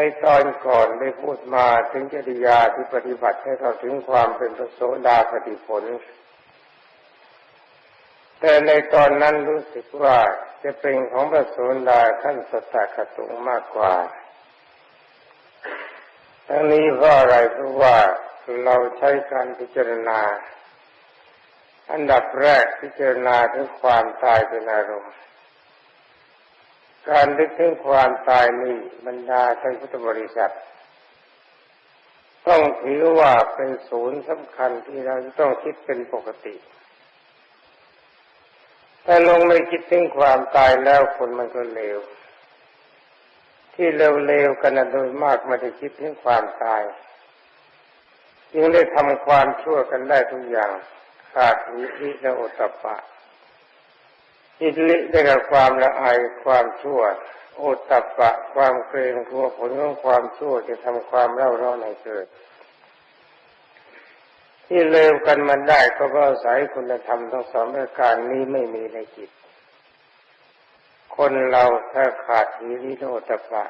ในตอนก่อนได้พูดมาถึงจริยาที่ปฏิบัติให้เราถึงความเป็นพระโสดาปฏิผล แต่ในตอนนั้นรู้สึกว่าจะเป็นของพระโสดาขั้นสตาคตุงมากกว่า ทั้งนี้เพราะอะไรเพราะว่าเราใช้การพิจารณา อันดับแรกพิจารณาถึงความตายเป็นอารมณ์ การนึกถึงความตายนี้บรรดาท่านพุทธบริษัท ต้องถือว่าเป็นศูนย์สำคัญที่เราจะต้องคิดเป็นปกติ ถ้าลงไม่คิดถึงความตายแล้วคนมันก็เลว ที่เลวๆกันโดยมากไม่ได้คิดถึงความตายยังได้ทำความชั่วกันได้ทุกอย่างขาดวิริและโอตปะ อิทธิได้กับความละอายความชั่ว โอตัปปะความเกรงกลัวผลของความชั่วจะทำความเล่าร้อนให้เกิด ที่เลวกันมันได้ก็เพราะอาศัยคุณธรรมทั้งสองประการนี้ไม่มีในจิต คนเราถ้าขาดอิริโอตปะ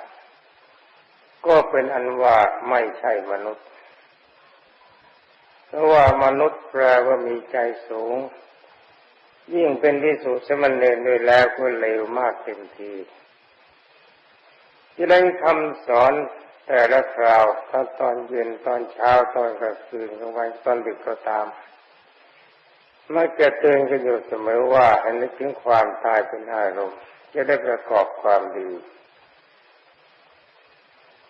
ก็เป็นอันว่าไม่ใช่มนุษย์ เพราะว่ามนุษย์แปลว่ามีใจสูง ยิ่งเป็นที่สุดสมณเณรด้วยแล้วก็เลวมากเต็มทีที่นั้นคำสอนแต่ละคราวทั้งตอนเย็นตอนเช้าตอนกลางคืนกลางวันตอนดึกก็ตามมักจะเตือนกันอยู่เสมอว่าให้นึกถึงความตายเป็นอารมณ์จะได้ประกอบความดี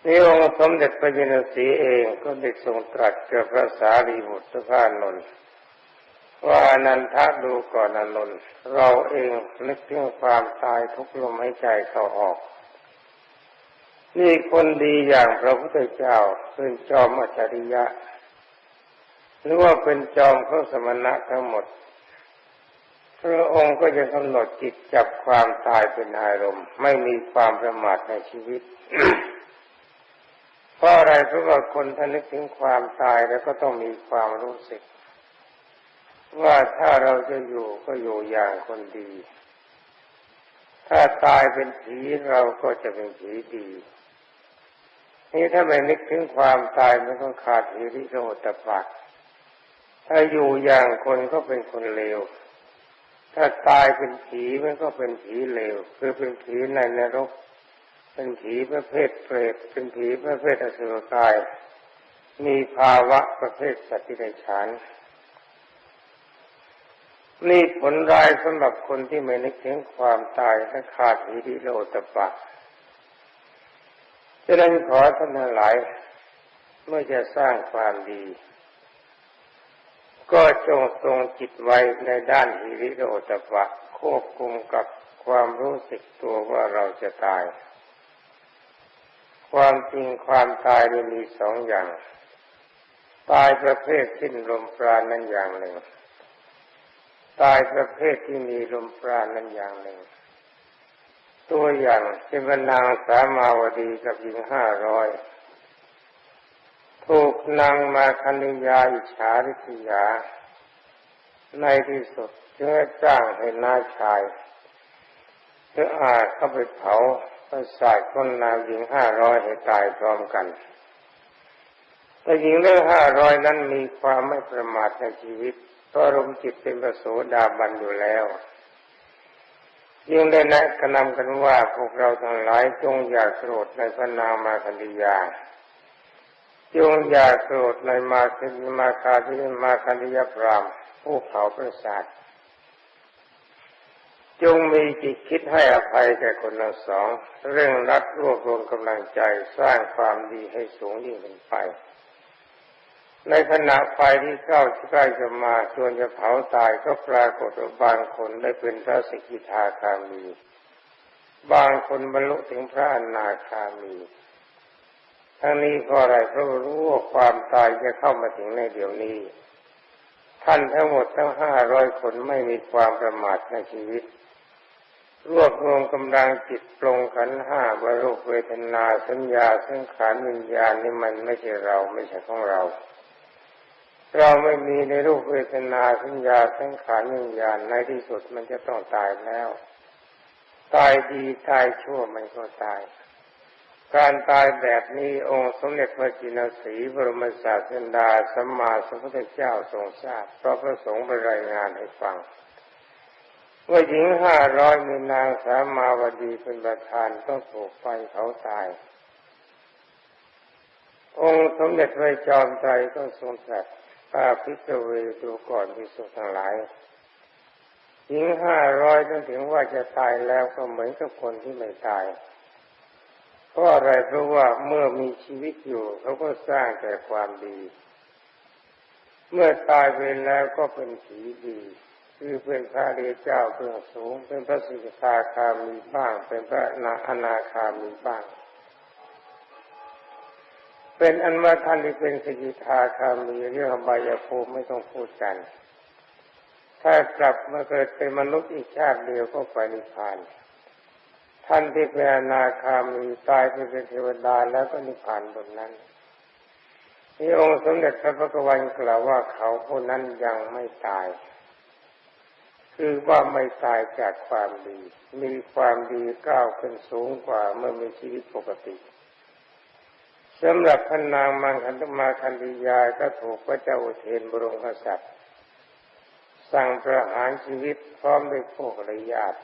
นี่องค์สมเด็จพระยินสีเองก็ได้ทรงตรัสกับพระสารีบุตรพระนนท์ ว่านันทะดูก่อนอนุนเราเองนึกถึงความตายทุกลมหายใจเข้าออก นี่คนดีอย่างพระพุทธเจ้าเป็นจอมอัจฉริยะ หรือว่าเป็นจอมพระสมณะทั้งหมด พระองค์ก็จะกำหนดจิตจับความตายเป็นอารมณ์ ไม่มีความประมาทในชีวิตเพราะอะไรเพราะว่าคนท่านนึกถึงความตายแล้วก็ต้องมีความรู้สึก ว่าถ้าเราจะอยู่ก็อยู่อย่างคนดี ถ้าตายเป็นผีเราก็จะเป็นผีดีนี่ถ้าไม่นึกถึงความตายมันก็ขาดหิริโอตปะถ้าอยู่อย่างคนก็เป็นคนเลว ถ้าตายเป็นผีมันก็เป็นผีเลว คือเป็นผีในนรก เป็นผีประเภทเปรต เป็นผีประเภทอสุรกาย มีภาวะประเภทสัตว์ที่ไดฉาน นี่ผลร้ายสำหรับคนที่ไม่นึกถึงความตายและขาดอิริโลตปะฉะนั้นขอท่านทั้งหลาย เมื่อจะสร้างความดี ก็จงทรงจิตไว้ในด้านอิริโลตปะควบคุมกับความรู้สึกตัวว่าเราจะตาย ความจริงความตายมีสองอย่าง ตายประเภทสิ้นลมปราณนั้นอย่างหนึ่ง ตายประเภทที่มีลมปราณนั้นอย่างหนึ่ง ตัวอย่างเช่นนางสามาวดีกับหญิงห้าร้อยถูกนางมาคันิยาอิจฉาริษยา ในที่สุดจึงจ้างให้นาชายเพื่ออาเข้าไปเผาประสาทคนนางหญิงห้าร้อยให้ตายพร้อมกัน แต่หญิงเรื่องห้าร้อยนั้นมีความไม่ประมาทในชีวิต เพราะอารมณ์จิตเป็นประโสดาบันอยู่แล้วยิ่งได้แนะนำกันว่าพวกเราทั้งหลายจงอย่าโกรธในพระนามาคันธิยาจงอย่าโกรธในมาคิมาคาที่มาคันธิยพรามผู้เผาประสาทจงมีจิตคิดให้อภัยแก่คนทั้งสอง เร่งรัดรวบรวมกำลังใจสร้างความดีให้สูงยิ่งขึ้นไป ในขณะไฟที่เข้าใกล้จะมาชวนจะเผาตายก็ปรากฏว่าบางคนได้เป็นพระสิกขิทาคามี บางคนบรรลุถึงพระอนาคามี ทั้งนี้เพราะอะไรเพราะรู้ว่าความตายจะเข้ามาถึงในเดี๋ยวนี้ ท่านทั้งหมดทั้งห้าร้อยคนไม่มีความประมาทในชีวิต รวบรวมกำลังจิตปรงขันห้าบรรลุเวทนาสัญญาสังขารวิญญาณนี่มันไม่ใช่เราไม่ใช่ของเรา เราไม่มีในรูปเวทนาสัญญาสังขารวิญญาณในที่สุดมันจะต้องตายแล้ว ตายดีตายชั่วมันก็ตาย การตายแบบนี้องค์สมเด็จพระจินสีบรมศาสดาสัมมาสัมพุทธเจ้าทรงทราบเพราะพระสงฆ์ไปรายงานให้ฟังว่าหญิงห้าร้อยมีนางสามาวดีเป็นประธานต้องถูกไฟเขาตาย องค์สมเด็จพระจอมไตรก็ทรงตรัส ป้าพิจเวดูก่อนพิสุทั้งหลายหญิงห้าร้อยจนถึงว่าจะตายแล้วก็เหมือนกับคนที่ไม่ตาย เพราะอะไรเพราะว่าเมื่อมีชีวิตอยู่เขาก็สร้างแต่ความดี เมื่อตายไปแล้วก็เป็นผีดี คือเป็นพระเดชเจ้าเบื้องสูง เป็นพระสิกขาคามีบ้าง เป็นพระนาอนาคามีบ้าง เป็นอันว่าท่านที่เป็นสกิทาคามีเรื่องบายภูมิไม่ต้องพูดกัน ถ้ากลับมาเกิดเป็นมนุษย์อีกชาติเดียวก็ไปนิพพาน ท่านที่เป็นอนาคามีตายไปเป็นเทวดาแล้วก็นิพพานบนนั้นนี่องค์สมเด็จพระพุทธวันกล่าวว่าเขาคนนั้นยังไม่ตาย คือว่าไม่ตายจากความดี มีความดีก้าวขึ้นสูงกว่าเมื่อมีชีวิตปกติ สำหรับพนางมังคันธมาคันธิยาก็ถูกพระเจ้าอุเทนบรมกษัตริย์ สั่งประหารชีวิตพร้อมด้วยพวกระยาต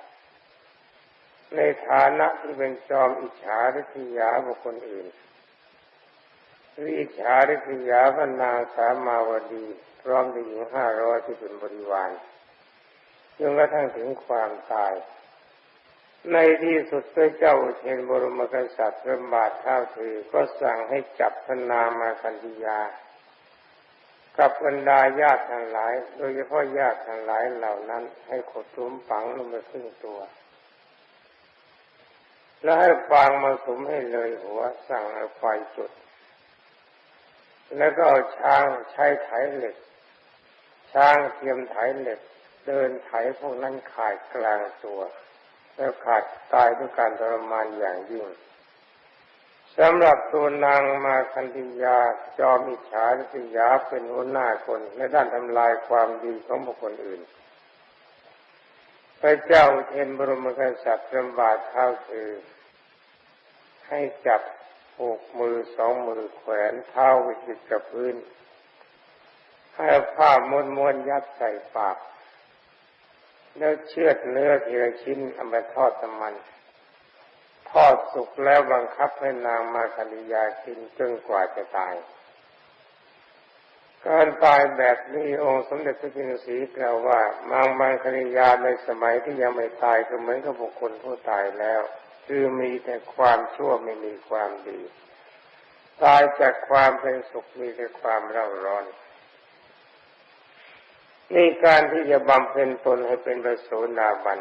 ในฐานะที่เป็นจอมอิจฉาริษยาบุคคลอื่นหรืออิจฉาริษยาบรรณาสามาวดี พร้อมด้วยหญิงห้าร้อยที่เป็นบริวารจนกระทั่งถึงความตาย ในที่สุดพระเจ้าเชนบรมกษัตริย์ระบาดเท้าถือก็สั่งให้จับพนามาคันธิยา กับบรรดาญาติทั้งหลาย โดยเฉพาะญาติทั้งหลายเหล่านั้น ให้ขดทุ้มฝังลงไปครึ่งตัว แล้วให้ฟางมาสมให้เลยหัวสั่งเอาไฟจุด แล้วก็เอาช้างใช้ไถเหล็ก ช้างเทียมไถเหล็ก เดินไถพวกนั้นขาดกลางตัว แล้วขาดตายด้วยการทรมานอย่างยิ่งสำหรับตัวนางมาคันธิยาจอมิฉาทิยาเป็นหัวหน้าคนในด้านทำลายความดีของบุคคลอื่น พระเจ้าเทนบรมกษัตริย์ลำบาดเท้าถือ ให้จับผูกมือสองมือแขวนเท้าวิจิตกับพื้น ให้ผ้ามวนมวนยัดใส่ปาก แล้วเชือดเนื้อทีละชิ้นเอาไปทอดน้ำมัน ทอดสุกแล้วบังคับให้นางมาคณิยากินจนกว่าจะตาย การตายแบบนี้องค์สมเด็จพระจินสีกล่าวว่ามางมังคณิยาในสมัยที่ยังไม่ตายก็เหมือนกับบุคคลผู้ตายแล้ว คือมีแต่ความชั่วไม่มีความดี ตายจากความเป็นสุขมีแต่ความเร่าร้อน นี่การที่จะบำเพ็ญตนให้เป็นพระโสดาบัน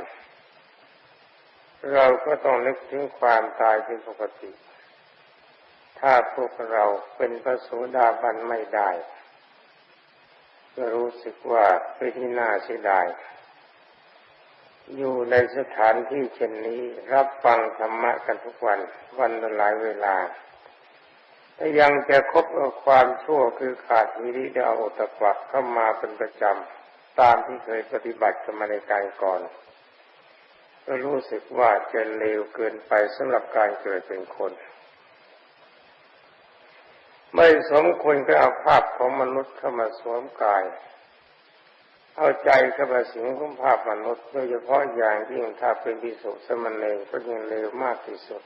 เราก็ต้องนึกถึงความตายเป็นปกติ ถ้าพวกเราเป็นพระโสดาบันไม่ได้ก็รู้สึกว่าเป็นที่น่าเสียดาย อยู่ในสถานที่เช่นนี้รับฟังธรรมะกันทุกวันวันละหลายเวลา แต่ยังจะคบกับความชั่วคือขาดวิริยะอุตตะเข้ามาเป็นประจำตามที่เคยปฏิบัติกันมาในการก่อน ก็รู้สึกว่าจะเลวเกินไปสำหรับการเกิดเป็นคน ไม่สมควรก็เอาภาพของมนุษย์เข้ามาสวมกายเอาใจเข้ามาสิงของภาพมนุษย์โดยเฉพาะอย่างยิ่งถ้าเป็นพิสุสมณเณรก็ยิ่งเลวมากที่สุด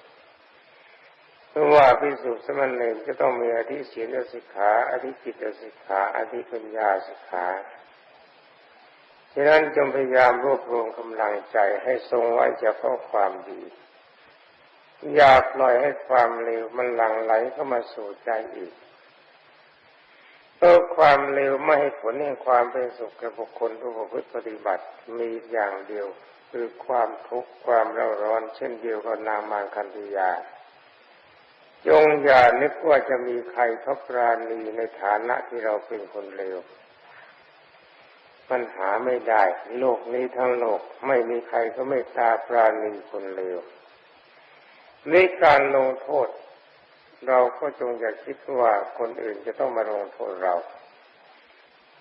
เพราะว่าพิสุสมณเณรจะต้องมีอธิศีลสิกขาอธิจิตสิกขาอธิปัญญาสิกขาฉะนั้นจงพยายามรวบรวมกำลังใจให้ทรงไว้เฉพาะความดี อย่าปล่อยให้ความเลวมันหลั่งไหลเข้ามาสู่ใจอีกเพราะความเลวไม่ให้ผลแห่งความเป็นสุขแก่บุคคลผู้ประพฤติปฏิบัติมีอย่างเดียว คือความทุกข์ความเร่าร้อนเช่นเดียวกับนางมารคันธยา จงอย่านึกว่าจะมีใครทบราณีในฐานะที่เราเป็นคนเลวปัญหาไม่ได้ โลกนี้ทั้งโลกไม่มีใครก็ไม่ตาปราณีคนเลวในการลงโทษ เราก็จงอย่าคิดว่าคนอื่นจะต้องมาลงโทษเรา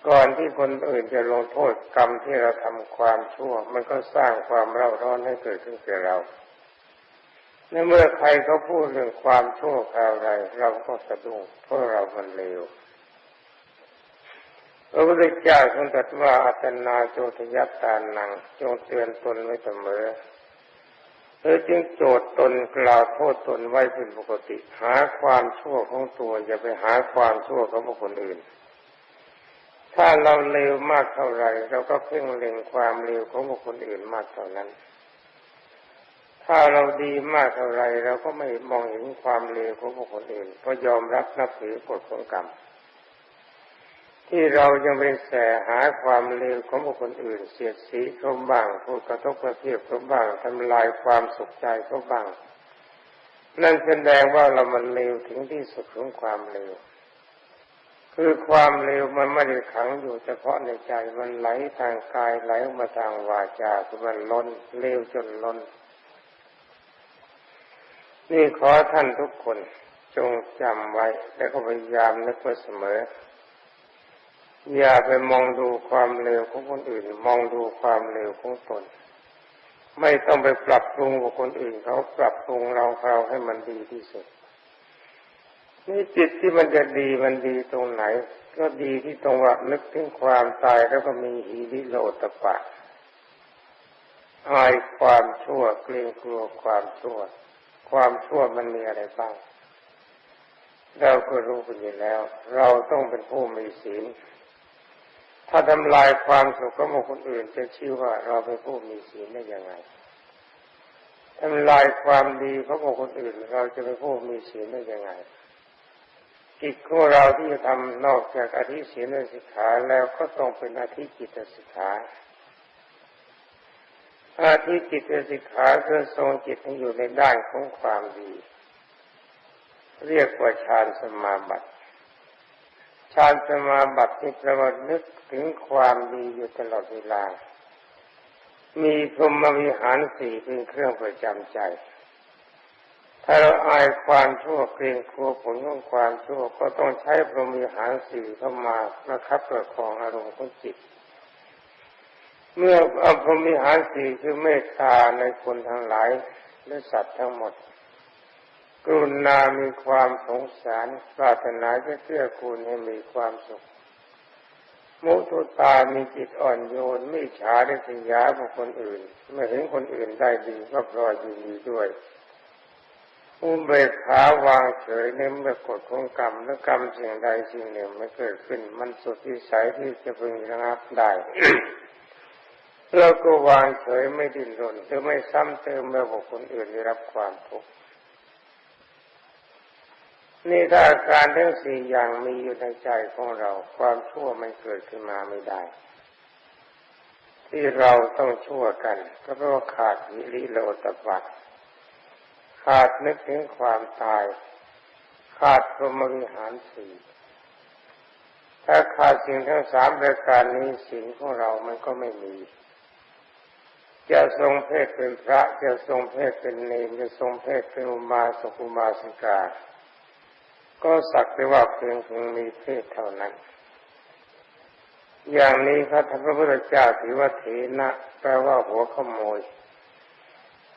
ก่อนที่คนอื่นจะลงโทษกรรมที่เราทำความชั่ว มันก็สร้างความเร่าร้อนให้เกิดขึ้นแก่เรา ในเมื่อใครเขาพูดเรื่องความชั่วคราวใดเราก็สะดุ้งเพราะเรามันเลวพระพุทธเจ้าทรงตรัสว่าอัตนาโจทยัตตานัง จงเตือนตนไว้เสมอเธอจึงโจทย์ตนกล่าวโทษตนไว้เป็นปกติ หาความชั่วของตัวอย่าไปหาความชั่วของบุคคลอื่น ถ้าเราเลวมากเท่าไรเราก็เพ่งเล็งความเลวของบุคคลอื่นมากเท่านั้น ถ้าเราดีมากเท่าไรเราก็ไม่มองเห็นความเลวของบุคคลอื่น ก็ยอมรับนับถือกฎของกรรม ที่เรายังไปแสหาความเลวของบุคคลอื่น เสียดสีเขาบ้างพูดกระทบกระเทียบเขาบ้างทำลายความสุขใจเขาบ้าง นั่นแสดงว่าเรามันเลวถึงที่สุดของความเลวคือความเลวมันไม่ได้ขังอยู่เฉพาะในใจมันไหลทางกายไหลมาทางวาจาคือมันล้นเลวจนล้น นี่ขอท่านทุกคนจงจำไว้ แล้วก็พยายามนึกไว้เสมอ อย่าไปมองดูความเลวของคนอื่น มองดูความเลวของตน ไม่ต้องไปปรับปรุงกับคนอื่น เขาปรับปรุงเราเราให้มันดีที่สุด นี่จิตที่มันจะดีมันดีตรงไหน ก็ดีที่ตรงว่านึกถึงความตายแล้วก็มีฮีริโลตปะอายความชั่วเกรงกลัวความชั่ว ความชั่วมันมีอะไรบ้าง เราก็รู้กันอยู่แล้ว เราต้องเป็นผู้มีศีล ถ้าทำลายความสุขของคนอื่นจะชื่อว่าเราเป็นผู้มีศีลได้ยังไงทำลายความดีของคนอื่น เราจะเป็นผู้มีศีลได้ยังไงกิจของเราที่จะทำนอกจากอธิศีลสิกขาแล้วก็ต้องเป็นอธิจิตสิกขา อาธิจิตสิกขาคือทรงจิตให้อยู่ในด้านของความดี เรียกว่าฌานสมาบัติฌานสมาบัติที่ประวัตินึกถึงความดีอยู่ตลอดเวลา มีพรหมวิหารสี่เป็นเครื่องประจำใจ ถ้าเราอายความชั่วเกรงกลัวผลของความชั่วก็ต้องใช้พรหมวิหารสี่เข้ามาประคับประคองอารมณ์ของจิต เมื่ออาพรหมวิหารสี่คือเมตตาในคนทั้งหลายและสัตว์ทั้งหมด กรุณามีความสงสารปรารถนาจะเกื้อกูลให้มีความสุข มุทุตามีจิตอ่อนโยนไม่ฉาได้สิยาของคนอื่น เมื่อเห็นคนอื่นได้ดีก็พลอยยินดีด้วยอุเบกขาวางเฉยเน้มเมื่อกฎของกรรมและกรรมสิ่งใดสิ่งหนึ่งไม่เกิดขึ้น มันสุดที่สายที่จะพึงระงับได้ เราก็วางเฉยไม่ดิ้นรนจะไม่ซ้ำเติมเมื่อบุคคลอื่นได้รับความทุกข์นี่ถ้าอาการทั้งสี่อย่างมีอยู่ในใจของเรา ความชั่วมันเกิดขึ้นมาไม่ได้ ที่เราต้องชั่วกัน ก็เพราะขาดวิริโลตบัตขาดนึกถึงความตาย ขาดพรหมวิหารสี่ถ้าขาดสิ่งทั้งสามประการนี้สิ่งของเรามันก็ไม่มี จะทรงเพศเป็นพระจะทรงเพศเป็นเนรจะทรงเพศเป็นอุมาสกุมาสิกา ก็สักแต่ว่าเพียงเพียงมีเพศเท่านั้น อย่างนี้ครับท่านพระพุทธเจ้าถือว่าเถนะแปลว่าหัวขโมย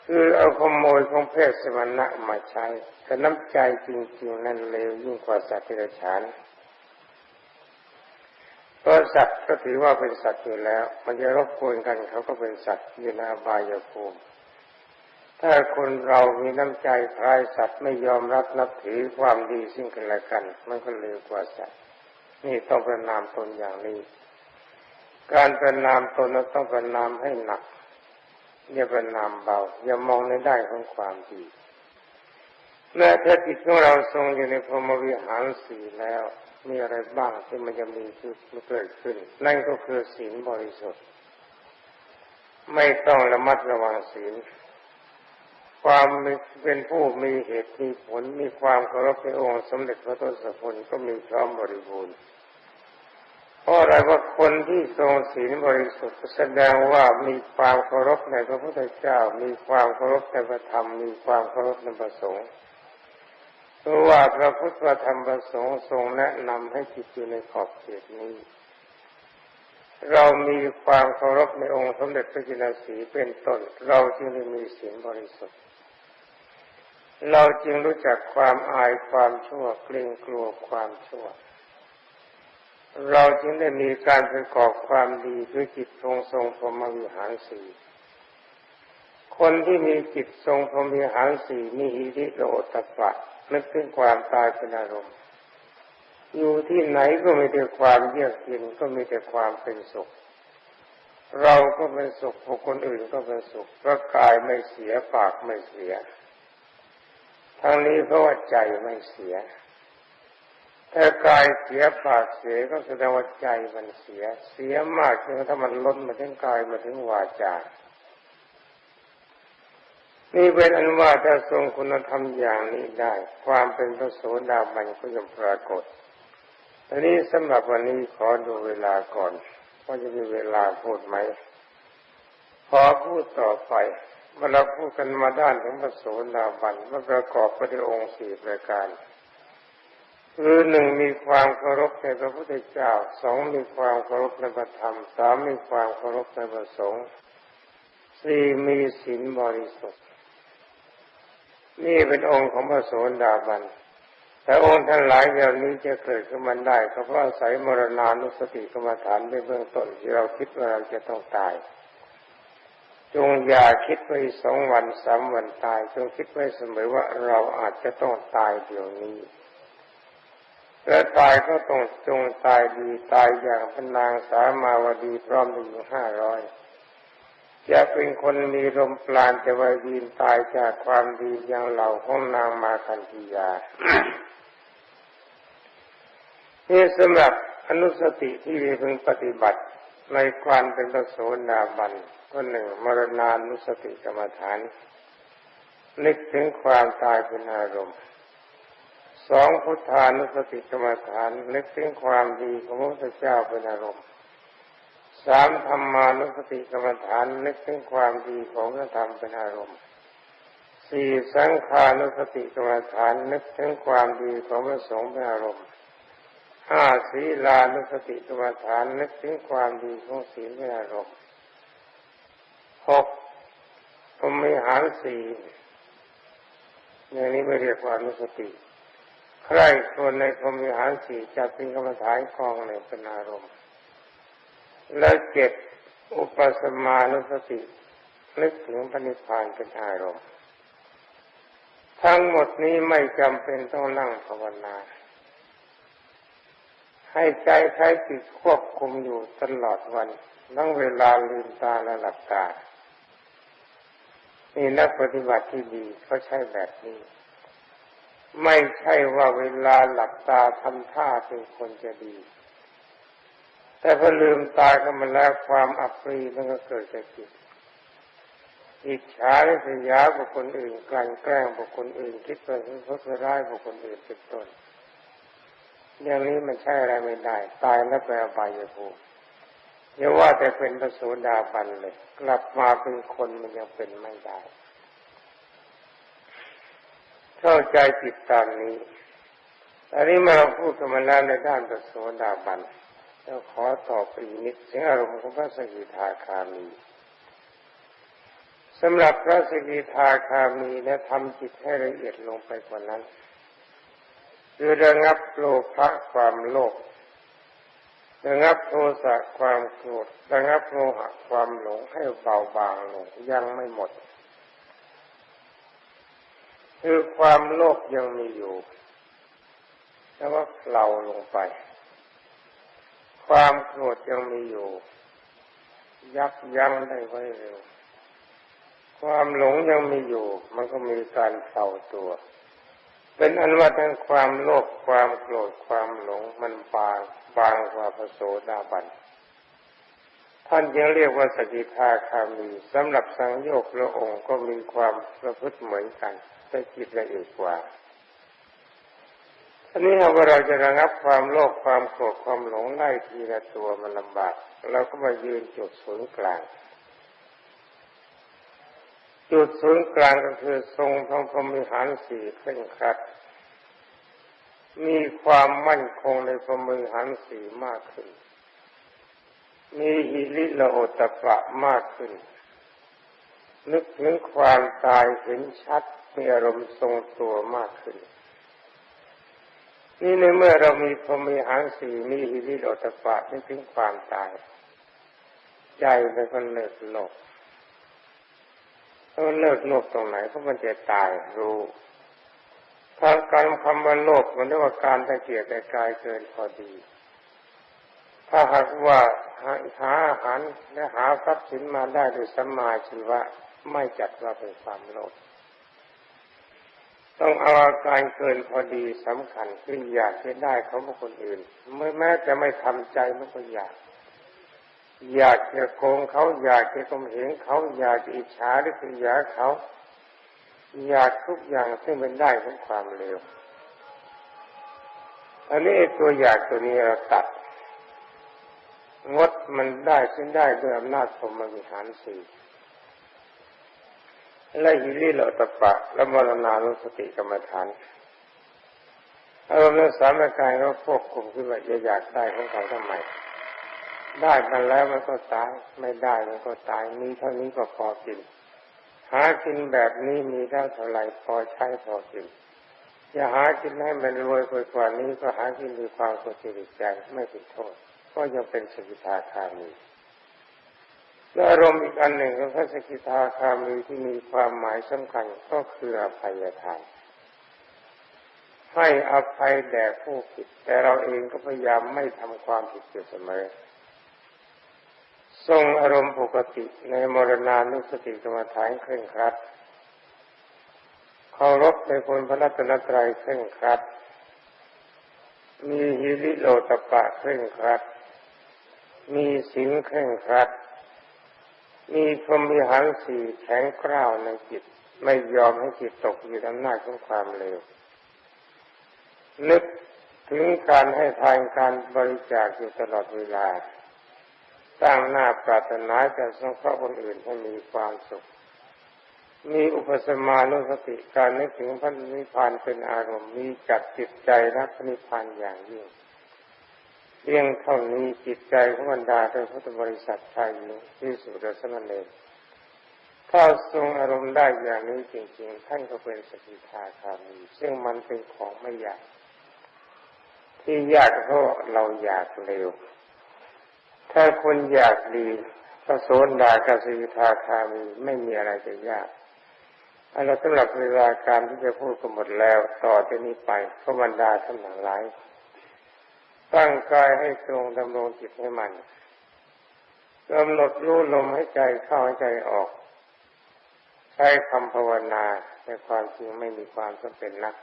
คือเอาขโมยของเพศสมณะมาใช้แต่น้ำใจจริงๆ นั้นเลวยิ่งกว่าสัตว์ที่ฉาน เพราะสัตว์ก็ถือว่าเป็นสัตว์อยู่แล้ว มันจะรบกวนกันเขาก็เป็นสัตว์อยู่ในอบายภูมิถ้าคนเรามีน้ำใจคลายสัตว์ไม่ยอมรับนับถือความดีซึ่งกันและกัน มันก็เลวกว่าสัตว์ นี่ต้องประนามตนอย่างนี้ การประนามตนต้องประนามให้หนักอย่าประนามเบา อย่ามองในได้ของความดีแม้ถ้าจิตของเราทรงอยู่ในพรหมวิหารสีแล้ว มีอะไรบ้างที่มันจะมีคือมันเกิดขึ้น นั่นก็คือศีลบริสุทธิ์ ไม่ต้องระมัดระวังศีล ความเป็นผู้มีเหตุมีผล มีความเคารพในองค์สมเด็จพระทศพลก็มีพร้อมบริบูรณ์เพราะอะไรว่าคนที่ทรงศีลบริสุทธิ์แสดงว่ามีความเคารพในพระพุทธเจ้า มีความเคารพในพระธรรม มีความเคารพในพระสงฆ์ เพราะว่าพระพุทธธรรมประสงค์ทรงแนะนำให้จิตอยู่ในขอบเขตนี้ เรามีความเคารพในองค์สมเด็จพระจินสีเป็นต้น เราจึงได้มีศีลบริสุทธิ์ เราจึงรู้จักความอายความชั่วเกรงกลัวความชั่ว เราจึงได้มีการประกอบความดีด้วยจิตทรงทรงพรหมวิหารสี่คนที่มีจิตทรงพรหมวิหารสี่มีหิริโอตปะ นึกถึงความตายเป็นอารมณ์ อยู่ที่ไหนก็มีแต่ความเยือกเย็นก็มีแต่ความเป็นสุข เราก็เป็นสุขคคลอื่นก็เป็นสุขเพราะกายไม่เสียปากไม่เสีย ทั้งนี้เพราะว่าใจไม่เสีย ถ้ากายเสียปากเสียก็แสดงว่าใจมันเสีย เสียมากจนถ้ามันล้นมาถึงกายมาถึงวาจา นี่เป็นอันว่าถ้าทรงคุณธรรมอย่างนี้ได้ ความเป็นพระโสดาบันก็ย่อมปรากฏอันนี้สำหรับวันนี้ขอดูเวลาก่อนว่าจะมีเวลาพูดไหมขอพูดต่อไปเมื่อเราพูดกันมาด้านถึงพระโสดาบันมันประกอบไปด้วยองค์สี่ประการคือหนึ่งมีความเคารพในพระพุทธเจ้าสองมีความเคารพในพระธรรมสามมีความเคารพในพระสงฆ์สี่มีศีลบริสุทธิ์ นี่เป็นองค์ของพระโสดาบัน แต่องค์ท่านหลายอย่างนี้จะเกิดขึ้นมาได้ก็เพราะอาศัยมรณานุสติกรรมฐานในเบื้องต้นที่เราคิดว่าเราจะต้องตาย จงอย่าคิดไว้สองวันสามวันตาย จงคิดไว้เสมอว่าเราอาจจะต้องตายเดี๋ยวนี้และตายก็ต้องจงตายดีตายอย่างพนางสามาวดีพร้อมอยู่ห้าร้อย จะเป็นคนมีลมปราณจะวายีนตายจากความดีอย่างเหล่าของนางมาคันธียานี่สำหรับอนุสติที่มีพึงปฏิบัติในความเป็นพระโสดาบันก็หนึ่งมรณานุสติกรรมฐาน นึกถึงความตายเป็นอารมณ์สองพุทธานุสติกรรมฐานนึกถึงความดีของพระพุทธเจ้าเป็นอารมณ์ สามธรรมานุสติกรรมฐานนึกถึงความดีของพระธรรมเป็นอารมณ์สี่สังขานุสติกรรมฐานนึกถึงความดีของพระสงฆ์เป็นอารมณ์ห้าศีลานุสติกรรมฐานนึกถึงความดีของศีลเป็นอารมณ์หกพรมิหารสี่อย่างนี้ไม่เรียกว่านุสติ ใครคนในพรมิหารสี่จะเป็นกรรมฐานคองในเป็นอารมณ์ และเจ็ดอุปสมานุสตินึกถึงปณิพานเป็นอารมณ์ ทั้งหมดนี้ไม่จำเป็นต้องนั่งภาวนา ให้ใจใช้จิตควบคุมอยู่ตลอดวันทั้งเวลาลืมตาและหลับตา นี่นักปฏิบัติที่ดีเขาใช้แบบนี้ ไม่ใช่ว่าเวลาหลับตาทำท่าเป็นคนจะดี แต่พอลืมตาเข้ามาแล้วความอับปรีมันก็เกิดจากจิตอิจฉาและสยาบุคคลอื่นกลั่นแกล้งบุคคลอื่น คิดไปเพื่อร้ายบุคคลอื่นเป็นต้นอย่างนี้มันใช่อะไรไม่ได้ ตายแล้วไปอบายภูมิอย่าว่าแต่เป็นพระโสดาบันเลย กลับมาเป็นคนมันยังเป็นไม่ได้ เข้าใจจิตตามนี้อันนี้มาเราพูดกันมาแล้วในด้านพระโสดาบัน แล้วขอตอบอีกนิดถึงอารมณ์ของพระสกิทาคามีสำหรับพระสกิทาคามีและทำจิตให้ละเอียดลงไปกว่านั้นคือระงับโลภะความโลภระงับโทสะความโกรธระงับโมหะความหลงให้เบาบางลงยังไม่หมด คือความโลภยังมีอยู่แต่ว่าเราลงไป ความโกรธยังมีอยู่ ยับยั้งได้ไว้เร็ว ความหลงยังมีอยู่ มันก็มีการเต่าตัว เป็นอันว่าทั้งความโลภความโกรธความหลงมันบางบางกว่าพระโสดาบันท่านยังเรียกว่าสกิทาคามีสำหรับสังโยกพระองค์ก็มีความประพฤติเหมือนกันแต่จิตละเอียดกว่า อันนี้เราเราจะระงับความโลภความโกรธความหลงไล่ทีละตัวมันลำบากเราก็มายืนจุดศูนย์กลาง จุดศูนย์กลางก็คือทรงพระพรหมิหารสี่เคร่งครัด มีความมั่นคงในพรหมิหารสี่มากขึ้น มีหิริละโอตปะมากขึ้น นึกถึงความตายเห็นชัดมีอารมณ์ทรงตัวมากขึ้น นี่ในเมื่อเรามีพรมีหารสีมีฮิริโอตปะนึกถึงความตาย ใจเป็นคนเลิกโลกถ้ามันเลิกโลกตรงไหนเพราะมันจะตายรู้ทางการคำว่าโลกมันเรียกว่าการตะเกียกแต่กายเกินพอดี ถ้าหากว่าหาอาหารและหาทรัพย์สินมาได้โดยสัมมาชีวะไม่จัดว่าเป็นความโลภ ต้องเอาอาการเกินพอดีสำคัญคืออยากจะได้เขาบุคคลอื่นเมื่อแม้จะไม่ทำใจมันก็อยาก อยากจะโกงเขาอยากจะกมเหงเขา อยากจะอิจฉาหรือคืออยากเขา อยากทุกอย่างซึ่งเป็นได้ของความเลวอันนี้ตัวอยากตัวนี้เราตัดงดมันได้ซึ่งได้ด้วยอำนาจสมวิหารสี่ และหิริโลตปะ และมรณานุสติกรรมฐานอารมณ์สามกายก็ควบคุมขึ้นว่าจะอยากได้ของเขาทำไม ได้มันแล้วมันก็ตาย ไม่ได้มันก็ตายมีเท่านี้ก็พอกิน หากินแบบนี้มีได้เท่าไหร่พอใช้พอกินอย่าหากินให้มันรวยกว่านี้ก็หากินด้วยความสุขใจไม่เป็นโทษ ก็ยังเป็นสกิทาคามี และอารมณ์อีกอันหนึ่งของพระสกิทาคามีที่มีความหมายสำคัญก็คืออภัยทานให้อภัยแด่ผู้ผิด แต่เราเองก็พยายามไม่ทำความผิดอยู่เสมอ ทรงอารมณ์ปกติในมรณานุสติกรรมฐานเคร่งครัดเคารพในคนพระรัตนตรัยเคร่งครัด มีฮิริโลตปะเคร่งครัด มีสิงเคร่งครัด มีพรหมิหารสี่แข็งกร้าวในจิต ไม่ยอมให้จิตตกอยู่ในอำนาจของความเลวนึกถึงการให้ทานการบริจาคอยู่ตลอดเวลา ตั้งหน้าปรารถนาจะสงเคราะห์คนอื่นให้มีความสุข มีอุปสมานุสติการนึกถึงพระนิพพานเป็นอารมณ์มีจัดจิตใจรักพระนิพพานอย่างยิ่ง เพียงเท่านี้จิตใจของบรรดาเป็นพุทธบริษัทชายหญิงที่สุดสมณเณรถ้าทรงอารมณ์ได้อย่างนี้จริง ๆ ท่านก็เป็นสกิทาคามีซึ่งมันเป็นของไม่ยากที่ยากเพราะเราอยากเร็ว ถ้าคนอยากดีพระโสดากับสกิทาคามีไม่มีอะไรจะยากอันเราสำหรับเวลาการที่จะพูดก็หมดแล้ว ต่อจากนี้ไปพระบรรดาท่านหลาย ตั้งกายให้ตรงดำรงจิตให้มันกำหนดรู้ลมให้ใจเข้าให้ใจออก ใช้คำภาวนาแต่ความจริงไม่มีความจำเป็นนัก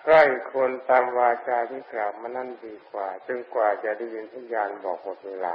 ใครควรตามวาจาที่กล่าวมานั่นดีกว่า จึงกว่าจะได้ยินทุกยานบอกหมดเวลา